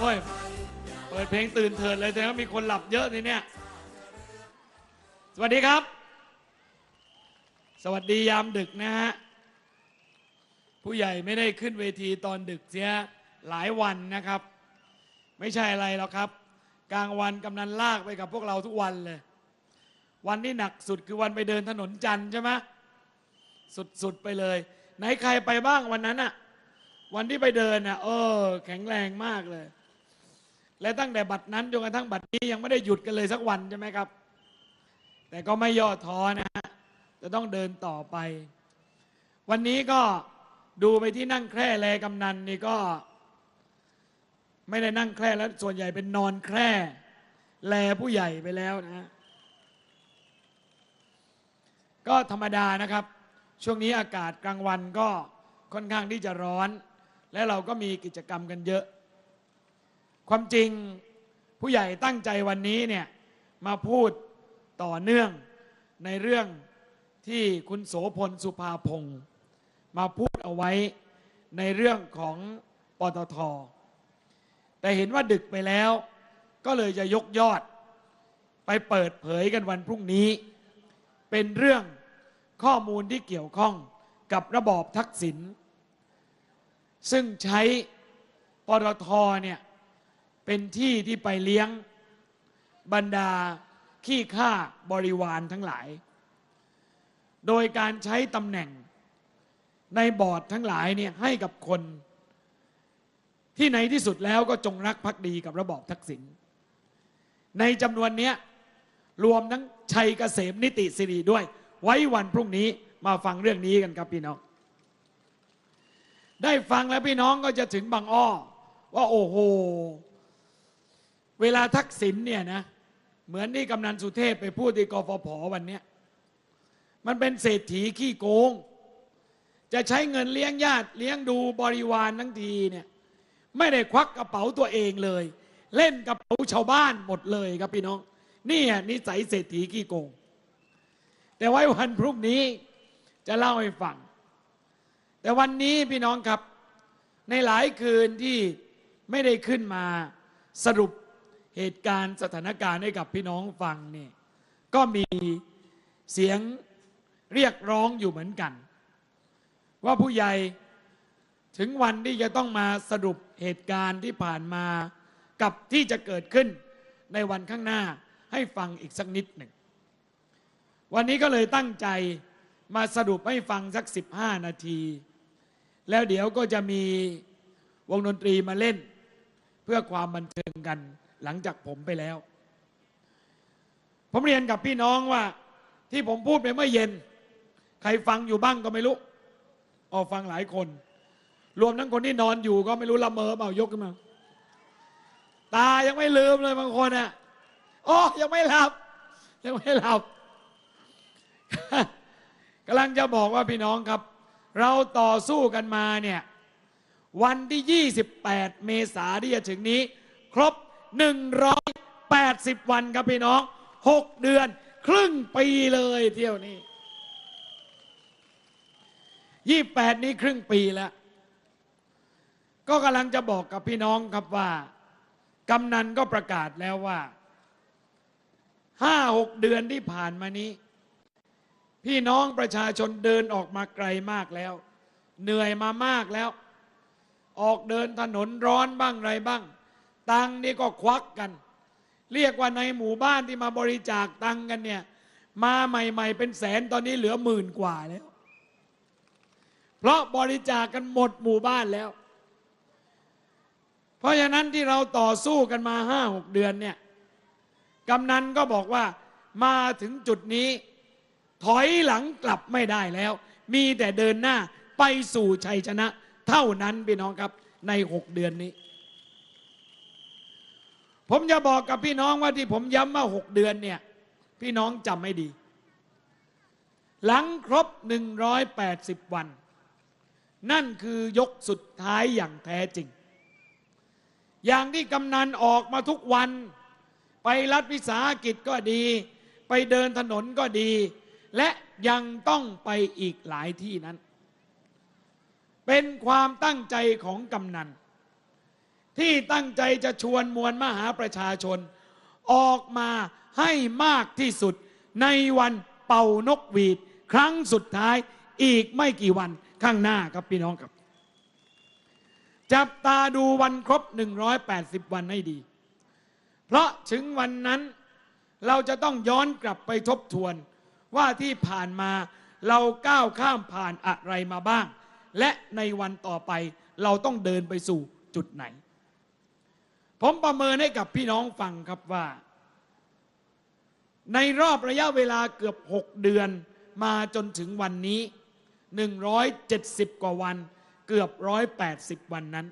โอ้ย เปิดเพลงตื่นเถิดเลยแต่ว่ามีคนหลับเยอะทีเนี่ยสวัสดีครับ สวัสดียามดึกนะฮะ ผู้ใหญ่ไม่ได้ขึ้นเวทีตอนดึกเสียหลายวันนะครับ ไม่ใช่อะไรหรอกครับ กลางวันกำนันลากไปกับพวกเราทุกวันเลย วันที่หนักสุดคือวันไปเดินถนนจันทร์ใช่ไหมสุดๆไปเลย ไหนใครไปบ้างวันนั้นอะวันที่ไปเดินอะเออ แข็งแรงมากเลย และตั้งแต่บัดนั้นจนกระทั่งบัดนี้ยังไม่ได้หยุดกันเลยสักวันใช่ไหมครับ แต่ก็ไม่ย่อท้อนะฮะจะต้องเดินต่อไป วันนี้ก็ดูไปที่นั่งแคร่แลกำนันนี่ก็ ไม่ได้นั่งแคร่แล้วส่วนใหญ่เป็นนอนแคร่แลผู้ใหญ่ไปแล้วนะฮะก็ธรรมดานะครับ ช่วงนี้อากาศกลางวันก็ค่อนข้างที่จะร้อน และเราก็มีกิจกรรมกันเยอะ ความจริงผู้ใหญ่ตั้งใจวันนี้เนี่ยมาพูดต่อเนื่องในเรื่องที่คุณโสพลสุภาพงศ์มาพูดเอาไว้ในเรื่องของปตท แต่เห็นว่าดึกไปแล้ว ก็เลยจะยกยอด ไปเปิดเผยกันวันพรุ่งนี้ เป็นเรื่องข้อมูลที่เกี่ยวข้องกับระบอบทักษิณซึ่งใช้ปตทเนี่ย เป็นที่ที่ไปเลี้ยงบรรดาขี้ข้าบริวารทั้งหลาย โดยการใช้ตำแหน่งในบอร์ดทั้งหลายเนี่ยให้กับคน ที่ในที่สุดแล้วก็จงรักภักดีกับระบอบทักษิณ ในจำนวนเนี้ยรวมทั้งชัยเกษมนิติสิริด้วย ไว้วันพรุ่งนี้มาฟังเรื่องนี้กันครับพี่น้อง ได้ฟังแล้วพี่น้องก็จะถึงบางอ้อว่าโอ้โห เวลาทักษิณเนี่ยนะเหมือนที่กำนันสุเทพไปพูดที่กฟผวันเนี้ยมันเป็นเศรษฐีขี้โกง จะใช้เงินเลี้ยงญาติเลี้ยงดูบริวารทั้งทีเนี่ยไม่ได้ควักกระเป๋าตัวเองเลย เล่นกระเป๋าชาวบ้านหมดเลยครับพี่น้องนี่อะนิสัยเศรษฐีขี้โกง แต่ไว้วันพรุ่งนี้จะเล่าให้ฟัง แต่วันนี้พี่น้องครับ ในหลายคืนที่ไม่ได้ขึ้นมาสรุป เหตุการณ์สถานการณ์ให้กับพี่น้องฟังเนี่ยก็มีเสียงเรียกร้องอยู่เหมือนกัน ว่าผู้ใหญ่ถึงวันที่จะต้องมาสรุปเหตุการณ์ที่ผ่านมากับที่จะเกิดขึ้นในวันข้างหน้าให้ฟังอีกสักนิดหนึ่ง วันนี้ก็เลยตั้งใจมาสรุปให้ฟังสัก 15 นาที แล้วเดี๋ยวก็จะมีวงดนตรีมาเล่น เพื่อความบันเทิงกัน หลังจากผมไปแล้ว ผมเรียนกับพี่น้องว่า ที่ผมพูดไปเมื่อเย็น ใครฟังอยู่บ้างก็ไม่รู้ออฟังหลายคน รวมทั้งคนที่นอนอยู่ก็ไม่รู้ละเมอเปล่ายกขึ้นมาตายังไม่ลืมเลยบางคนอะอ๋อยังไม่หลับ ยังไม่หลับกำลังจะบอกว่าพี่น้องครับ เราต่อสู้กันมาเนี่ย วันที่ 28 เมษาที่จะถึงนี้ ครบ 180 วันครับพี่น้อง 6 เดือน ครึ่งปีเลยเที่ยวนี้ 28 นี้ครึ่งปีแล้ว ก็กำลังจะบอกกับพี่น้องครับว่ากำนันก็ประกาศแล้วว่าห้าหกเดือนที่ผ่านมานี้ พี่น้องประชาชนเดินออกมาไกลมากแล้ว เหนื่อยมามากแล้ว ออกเดินถนนร้อนบ้างไรบ้าง ตังนี่ก็ควักกัน เรียกว่าในหมู่บ้านที่มาบริจาคตังกันเนี่ยมาใหม่ ๆ เป็นแสนตอนนี้เหลือหมื่นกว่าแล้ว เพราะบริจาคกันหมดหมู่บ้านแล้ว เพราะฉะนั้นที่เราต่อสู้กันมาห้าหกเดือนเนี่ยกำนันก็บอกว่ามาถึงจุดนี้ ถอยหลังกลับไม่ได้แล้ว มีแต่เดินหน้าไปสู่ชัยชนะ เท่านั้นพี่น้องครับในหกเดือนนี้ ผมจะบอกกับพี่น้องว่าที่ผมย้ำว่าหกเดือนเนี่ย พี่น้องจำไม่ดี หลังครบ 180 วัน นั่นคือยกสุดท้ายอย่างแท้จริง อย่างที่กำนันออกมาทุกวัน ไปรัฐวิสาหกิจก็ดี ไปเดินถนนก็ดี และยังต้องไปอีกหลายที่นั้น เป็นความตั้งใจของกำนัน ที่ตั้งใจจะชวนมวลมหาประชาชน ออกมาให้มากที่สุด ในวันเป่านกหวีด ครั้งสุดท้ายอีกไม่กี่วันข้างหน้าครับพี่น้องครับ จับตาดูวันครบ 180 วันให้ดี เพราะถึงวันนั้นเราจะต้องย้อนกลับไปทบทวน ว่าที่ผ่านมาเราก้าวข้ามผ่านอะไรมาบ้าง และในวันต่อไปเราต้องเดินไปสู่จุดไหน ผมประเมินให้กับพี่น้องฟังครับว่า ในรอบระยะเวลาเกือบ 6 เดือนมาจนถึงวันนี้ 170 กว่าวัน เกือบ 180 วันนั้น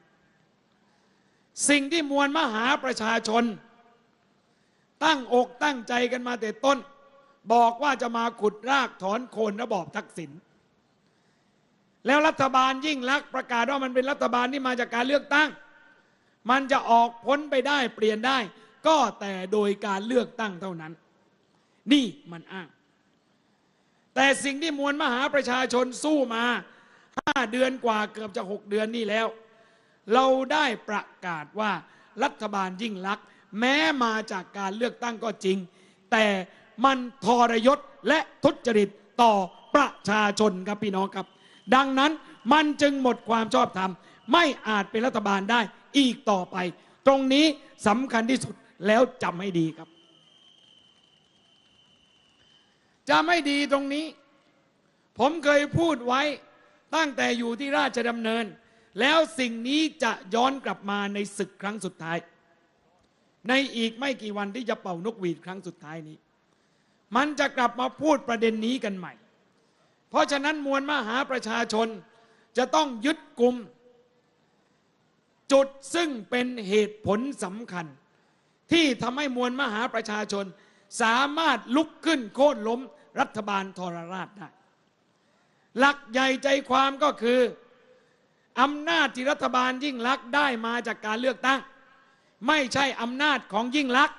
สิ่งที่มวลมหาประชาชน ตั้งอกตั้งใจกันมาแต่ต้น บอกว่าจะมาขุดรากถอนโคนระบอบทักษิณแล้วรัฐบาลยิ่งลักษณ์ประกาศว่ามันเป็นรัฐบาลที่มาจากการเลือกตั้ง มันจะออกพ้นไปได้เปลี่ยนได้ ก็แต่โดยการเลือกตั้งเท่านั้น นี่มันอ้าง แต่สิ่งที่มวลมหาประชาชนสู้มาห้าเดือนกว่าเกือบจะหกเดือนนี่แล้ว เราได้ประกาศว่ารัฐบาลยิ่งลักษณ์แม้มาจากการเลือกตั้งก็จริง แต่มันทรยศและทุจริตต่อประชาชนครับพี่น้องครับ ดังนั้นมันจึงหมดความชอบธรรม ไม่อาจเป็นรัฐบาลได้อีกต่อไป ตรงนี้สำคัญที่สุดแล้วจำให้ดีครับจะไม่ดีตรงนี้ ผมเคยพูดไว้ตั้งแต่อยู่ที่ราชดำเนิน แล้วสิ่งนี้จะย้อนกลับมาในศึกครั้งสุดท้าย ในอีกไม่กี่วันที่จะเป่านกหวีดครั้งสุดท้ายนี้ มันจะกลับมาพูดประเด็นนี้กันใหม่ เพราะฉะนั้นมวลมหาประชาชนจะต้องยึดกลุ่ม จุดซึ่งเป็นเหตุผลสำคัญ ที่ทำให้มวลมหาประชาชน สามารถลุกขึ้นโค่นล้มรัฐบาลทรราชได้ หลักใหญ่ใจความก็คืออำนาจที่รัฐบาลยิ่งลักษณ์ได้มาจากการเลือกตั้ง ไม่ใช่อำนาจของยิ่งลักษณ์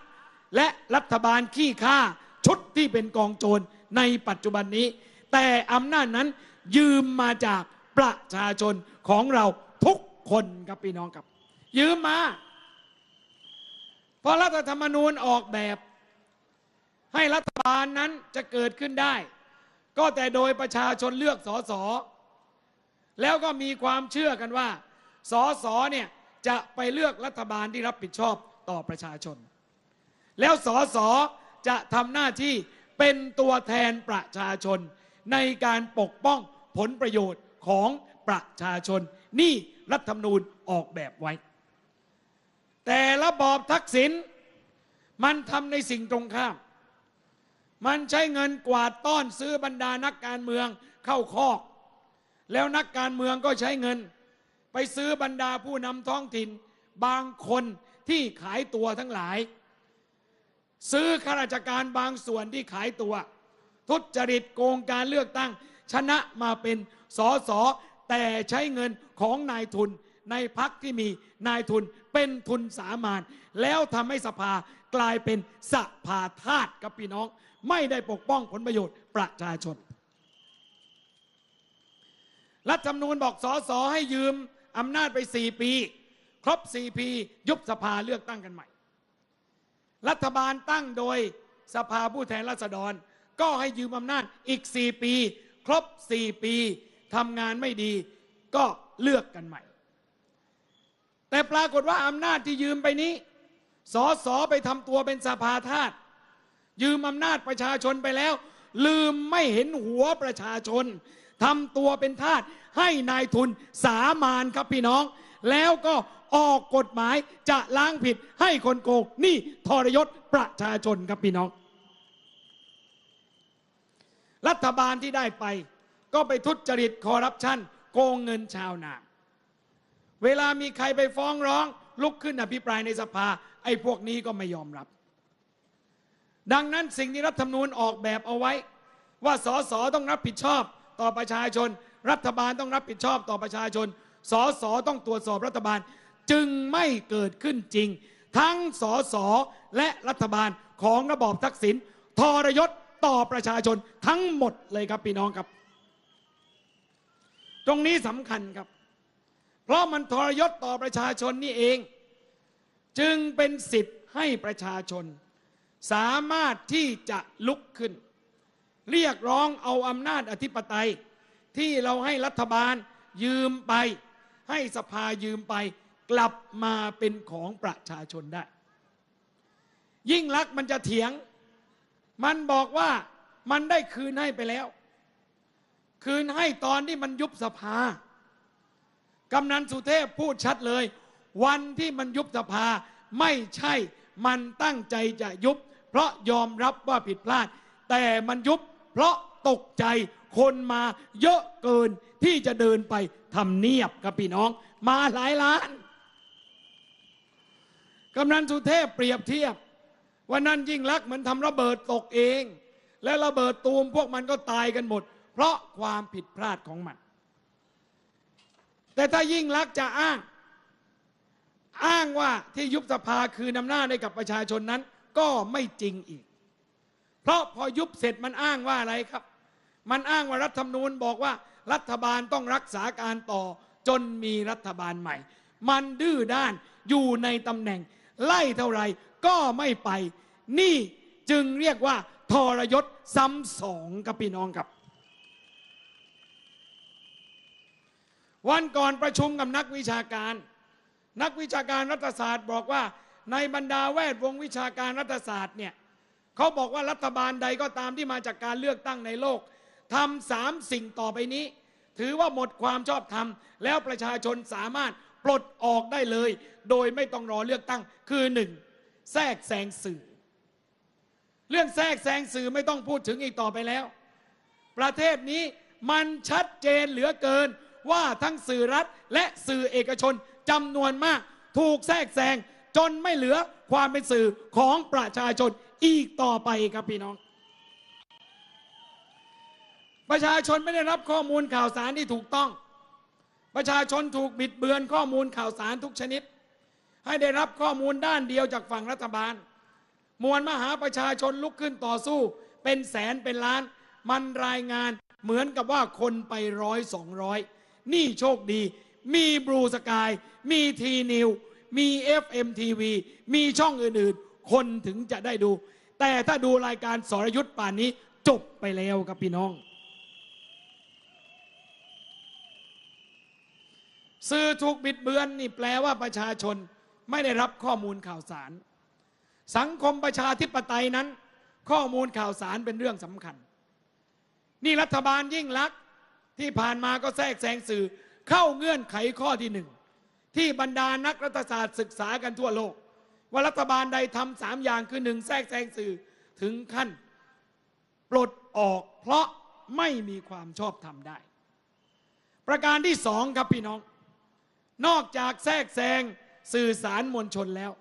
และรัฐบาลขี้ข้าชุดที่เป็นกองโจรในปัจจุบันนี้ แต่อำนาจนั้นยืมมาจากประชาชนของเรา คนครับพี่น้องครับ ยืมมาเพราะรัฐธรรมนูญออกแบบ ให้รัฐบาลนั้นจะเกิดขึ้นได้ ก็แต่โดยประชาชนเลือกสอสอแล้วก็มีความเชื่อกันว่าสอสอเนี่ยจะไปเลือกรัฐบาลที่รับผิดชอบต่อประชาชน แล้วสอสอจะทำหน้าที่เป็นตัวแทนประชาชน ในการปกป้องผลประโยชน์ของประชาชน นี่ รัฐธรรมนูญออกแบบไว้ แต่ระบอบทักษิณมันทำในสิ่งตรงข้าม มันใช้เงินกวาดต้อนซื้อบรรดานักการเมืองเข้าคอก แล้วนักการเมืองก็ใช้เงิน ไปซื้อบรรดาผู้นำท้องถิ่น บางคนที่ขายตัวทั้งหลาย ซื้อข้าราชการบางส่วนที่ขายตัว ทุจริตโกงการเลือกตั้ง ชนะมาเป็นสอสอ แต่ใช้เงินของนายทุนในพักที่มีนายทุนเป็นทุนสามานแล้วทำให้สภากลายเป็นสภาทาสกับพี่น้อง ไม่ได้ปกป้องผลประโยชน์ประชาชน รัฐธรรมนูญบอกสอสอให้ยืมอำนาจไป 4 ปี ครบ 4 ปี ยุบสภาเลือกตั้งกันใหม่ รัฐบาลตั้งโดยสภาผู้แทนราษฎร ก็ให้ยืมอำนาจอีก 4 ปี ครบ 4 ปี ทำงานไม่ดีก็เลือกกันใหม่ แต่ปรากฏว่าอำนาจที่ยืมไปนี้สอสอไปทำตัวเป็นสภาทาสยืมอำนาจประชาชนไปแล้ว ลืมไม่เห็นหัวประชาชนทำตัวเป็นทาสให้นายทุนสามานครับพี่น้อง แล้วก็ออกกฎหมายจะล้างผิดให้คนโกงนี่ทรยศประชาชนครับพี่น้อง รัฐบาลที่ได้ไป ก็ไปทุจริตคอร์รัปชันโกงเงินชาวนา เวลามีใครไปฟ้องร้อง ลุกขึ้นอภิปรายในสภา ไอ้พวกนี้ก็ไม่ยอมรับ ดังนั้นสิ่งที่รัฐธรรมนูญออกแบบเอาไว้ ว่าสสต้องรับผิดชอบต่อประชาชน รัฐบาลต้องรับผิดชอบต่อประชาชนสสต้องตรวจสอบรัฐบาลจึงไม่เกิดขึ้นจริง ทั้งสสและรัฐบาลของระบอบทักษิณทรยศต่อประชาชนทั้งหมดเลยครับพี่น้องครับ ตรงนี้สำคัญครับ เพราะมันทรยศต่อประชาชนนี่เอง จึงเป็นสิทธิ์ให้ประชาชน สามารถที่จะลุกขึ้น เรียกร้องเอาอำนาจอธิปไตย ที่เราให้รัฐบาลยืมไป ให้สภายืมไป กลับมาเป็นของประชาชนได้ ยิ่งลักษ์มันจะเถียง มันบอกว่ามันได้คืนให้ไปแล้ว คืนให้ตอนที่มันยุบสภา กำนันสุเทพพูดชัดเลย วันที่มันยุบสภาไม่ใช่มันตั้งใจจะยุบ เพราะยอมรับว่าผิดพลาด แต่มันยุบเพราะตกใจคนมาเยอะเกินที่จะเดินไปทำเนียบกับพี่น้อง มาหลายล้าน กำนันสุเทพเปรียบเทียบวันนั้นยิ่งลักษณ์เหมือนทำระเบิดตกเอง และระเบิดตูมพวกมันก็ตายกันหมด เพราะความผิดพลาดของมัน แต่ถ้ายิ่งลักจะอ้าง อ้างว่าที่ยุบสภาคือนอำนาจให้กับประชาชนนั้น ก็ไม่จริงอีก เพราะพอยุบเสร็จมันอ้างว่าอะไรครับ มันอ้างว่ารัฐธรรมนูญบอกว่ารัฐบาลต้องรักษาการต่อจนมีรัฐบาลใหม่ มันดื้อด้านอยู่ในตำแหน่ง ไล่เท่าไรก็ไม่ไป นี่จึงเรียกว่าทรยศซ้ำสองกับพี่น้องครับ วันก่อนประชุมกับนักวิชาการ นักวิชาการรัฐศาสตร์บอกว่าในบรรดาแวดวงวิชาการรัฐศาสตร์เนี่ยเขาบอกว่ารัฐบาลใดก็ตามที่มาจากการเลือกตั้งในโลกทำสามสิ่งต่อไปนี้ ถือว่าหมดความชอบธรรม แล้วประชาชนสามารถปลดออกได้เลย โดยไม่ต้องรอเลือกตั้งคือหนึ่งแทรกแซงสื่อ เรื่องแทรกแซงสื่อไม่ต้องพูดถึงอีกต่อไปแล้ว ประเทศนี้มันชัดเจนเหลือเกิน ว่าทั้งสื่อรัฐและสื่อเอกชนจำนวนมาก ถูกแทรกแซงจนไม่เหลือความเป็นสื่อของประชาชนอีกต่อไปครับพี่น้อง ประชาชนไม่ได้รับข้อมูลข่าวสารที่ถูกต้อง ประชาชนถูกบิดเบือนข้อมูลข่าวสารทุกชนิด ให้ได้รับข้อมูลด้านเดียวจากฝั่งรัฐบาล มวลมหาประชาชนลุกขึ้นต่อสู้ เป็นแสนเป็นล้าน มันรายงานเหมือนกับว่าคนไปร้อยสองร้อย นี่โชคดี มีบลูสกาย มีทีนิว มี FMTV มีช่องอื่นๆ คนถึงจะได้ดู แต่ถ้าดูรายการสรยุทธ์ป่านนี้จบไปแล้วครับพี่น้อง สื่อถูกบิดเบือนนี่แปลว่าประชาชนไม่ได้รับข้อมูลข่าวสาร สังคมประชาธิปไตยนั้น ข้อมูลข่าวสารเป็นเรื่องสำคัญ นี่รัฐบาลยิ่งลักษณ ที่ผ่านมาก็แทรกแซงสื่อ เข้าเงื่อนไขข้อที่หนึ่งที่บรรดานักรัฐศาสตร์ศึกษากันทั่วโลก ว่ารัฐบาลใดทำสามอย่างคือหนึ่งแทรกแซงสื่อถึงขั้น ปลดออกเพราะไม่มีความชอบธรรมได้ ประการที่สองครับพี่น้อง นอกจากแทรกแซงสื่อสารมวลชนแล้ว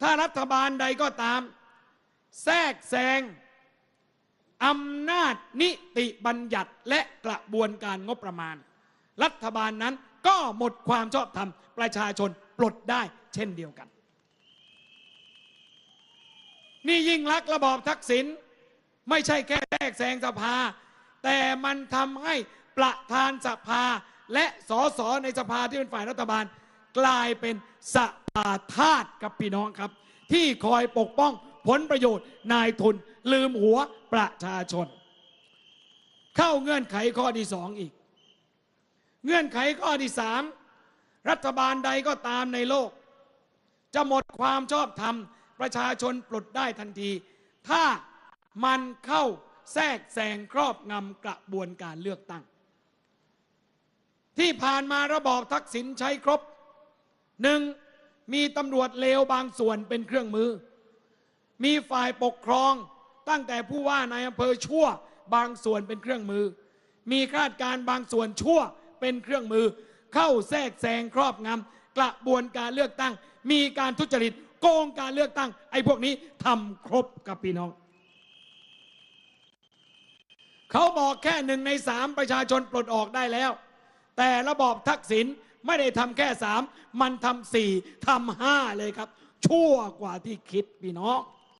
ถ้ารัฐบาลใดก็ตาม แทรกแซง อำนาจนิติบัญญัติและกระบวนการงบประมาณ รัฐบาลนั้นก็หมดความชอบธรรมประชาชนปลดได้เช่นเดียวกัน นี่ยิ่งรักระบอบทักษิณไม่ใช่แค่แทรกแซงสภา แต่มันทำให้ประธานสภาและสสในสภาที่เป็นฝ่ายรัฐบาลกลายเป็นสภาทาสกับพี่น้องครับ ที่คอยปกป้อง ผลประโยชน์นายทุนลืมหัวประชาชน เข้าเงื่อนไขข้อที่สองอีก เงื่อนไขข้อที่สามรัฐบาลใดก็ตามในโลก จะหมดความชอบธรรมประชาชนปลดได้ทันที ถ้ามันเข้าแทรกแซงครอบงำกระบวนการเลือกตั้ง ที่ผ่านมาระบอบทักษิณใช้ครบหนึ่งมีตำรวจเลวบางส่วนเป็นเครื่องมือ มีฝ่ายปกครอง ตั้งแต่ผู้ว่านายอำเภอชั่ว บางส่วนเป็นเครื่องมือ มีข้าราชการบางส่วนชั่วเป็นเครื่องมือ เข้าแทรกแซงครอบงำกระบวนการเลือกตั้ง มีการทุจริตโกงการเลือกตั้ง ไอ้พวกนี้ทำครบกับพี่น้อง เขาบอกแค่หนึ่งในสามประชาชนปลดออกได้แล้ว แต่ระบอบทักษิณไม่ได้ทำแค่สามมันทำสี่ทำห้าเลยครับ ชั่วกว่าที่คิดพี่น้อง